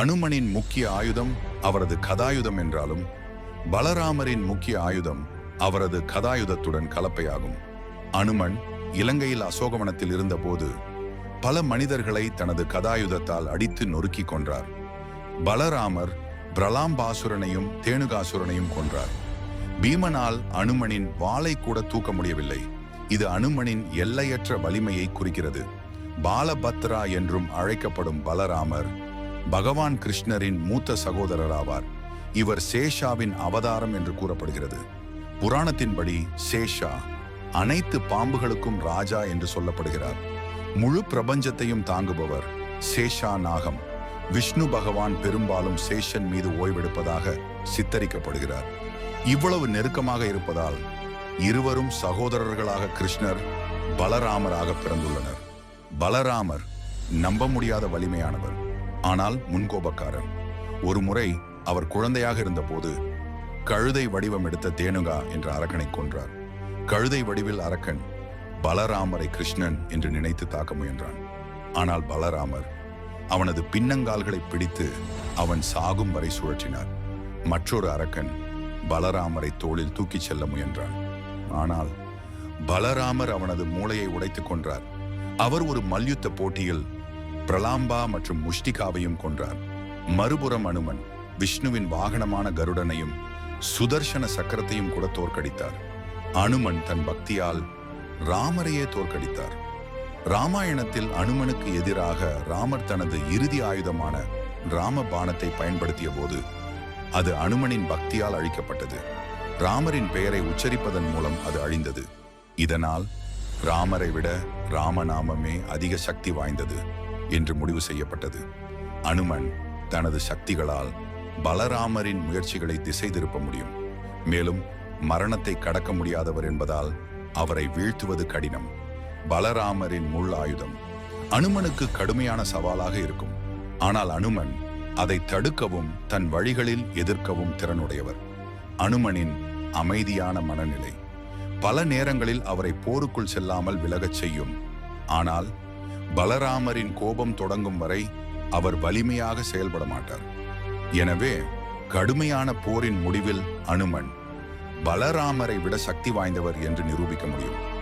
அனுமனின் முக்கிய ஆயுதம் அவரது கதாயுதம் என்றாலும் பலராமரின் முக்கிய ஆயுதம் அவரது கதாயுதத்துடன் கலப்பையாகும். அனுமன் இலங்கையில் அசோகவனத்தில் இருந்தபோது பல மனிதர்களை தனது கதாயுதத்தால் அடித்து நொறுக்கிக் கொன்றார். பலராமர் பிரலாம்பாசுரனையும் தேனுகாசுரனையும் கொன்றார். பீமனால் அனுமனின் வாளை கூட தூக்க முடியவில்லை. இது அனுமனின் எல்லையற்ற வலிமையை குறிக்கிறது. பாலபத்ரா என்றும் அழைக்கப்படும் பலராமர் பகவான் கிருஷ்ணரின் மூத்த சகோதரர் ஆவார் இவர் சேஷாவின் அவதாரம் என்று கூறப்படுகிறது. புராணத்தின்படி சேஷா அனைத்து பாம்புகளுக்கும் ராஜா என்று சொல்லப்படுகிறார். முழு பிரபஞ்சத்தையும் தாங்குபவர் சேஷா நாகம். விஷ்ணு பகவான் பெரும்பாலும் சேஷன் மீது ஓய்வெடுப்பதாக சித்தரிக்கப்படுகிறார். இவ்வளவு நெருக்கமாக இருப்பதால் இருவரும் சகோதரர்களாக கிருஷ்ணர் பலராமராக பிறந்துள்ளனர். பலராமர் நம்ப முடியாத வலிமையானவர். ஆனால் முன்கோபக்காரன். ஒரு முறை அவர் குழந்தையாக இருந்தபோது கழுதை வடிவம் எடுத்த தேனுகா என்ற அரக்கனை கொன்றார். கழுதை வடிவில் அரக்கன் பலராமரை கிருஷ்ணன் என்று நினைத்து தாக்க முயன்றான். ஆனால் பலராமர் அவனது பின்னங்கால்களை பிடித்து அவன் சாகும் வரை சுழற்றினார். மற்றொரு அரக்கன் பலராமரை தோளில் தூக்கிச் செல்ல முயன்றான். ஆனால் பலராமர் அவனது மூளையை உடைத்துக் கொன்றார். அவர் ஒரு மல்யுத்த போட்டியில் பிரலாம்பா மற்றும் முஷ்டிகாவையும் கொன்றார். மறுபுறம் அனுமன் விஷ்ணுவின் வாகனமான கருடனையும் சுதர்சன சக்கரத்தையும் கூட தோற்கடித்தார். அனுமன் தன் பக்தியால் ராமரையே தோற்கடித்தார். ராமாயணத்தில் அனுமனுக்கு எதிராக ராமர் தனது இறுதி ஆயுதமான ராம பாணத்தை பயன்படுத்திய போது அது அனுமனின் பக்தியால் அழிக்கப்பட்டது. ராமரின் பெயரை உச்சரிப்பதன் மூலம் அது அழிந்தது. இதனால் ராமரை விட ராமநாமமே அதிக சக்தி வாய்ந்தது. என்று முடிவு செய்யப்பட்டது. அனுமன் தனது சக்திகளால் பலராமரின் முயற்சிகளை திசை திருப்ப முடியும். மேலும் மரணத்தை கடக்க முடியாதவர் என்பதால் அவரை வீழ்த்துவது கடினம். பலராமரின் முள் ஆயுதம் அனுமனுக்கு கடுமையான சவாலாக இருக்கும். ஆனால் அனுமன் அதை தடுக்கவும் தன் வழிகளில் எதிர்க்கவும் திறனுடையவர். அனுமனின் அமைதியான மனநிலை. பல நேரங்களில் அவரை போருக்குள் செல்லாமல் விலகச் செய்யும். ஆனால் பலராமரின் கோபம் தொடங்கும் வரை அவர் வலிமையாக செயல்பட மாட்டார் எனவே கடுமையான போரின் முடிவில் அனுமன் பலராமரை விட சக்தி வாய்ந்தவர் என்று நிரூபிக்க முடியும்.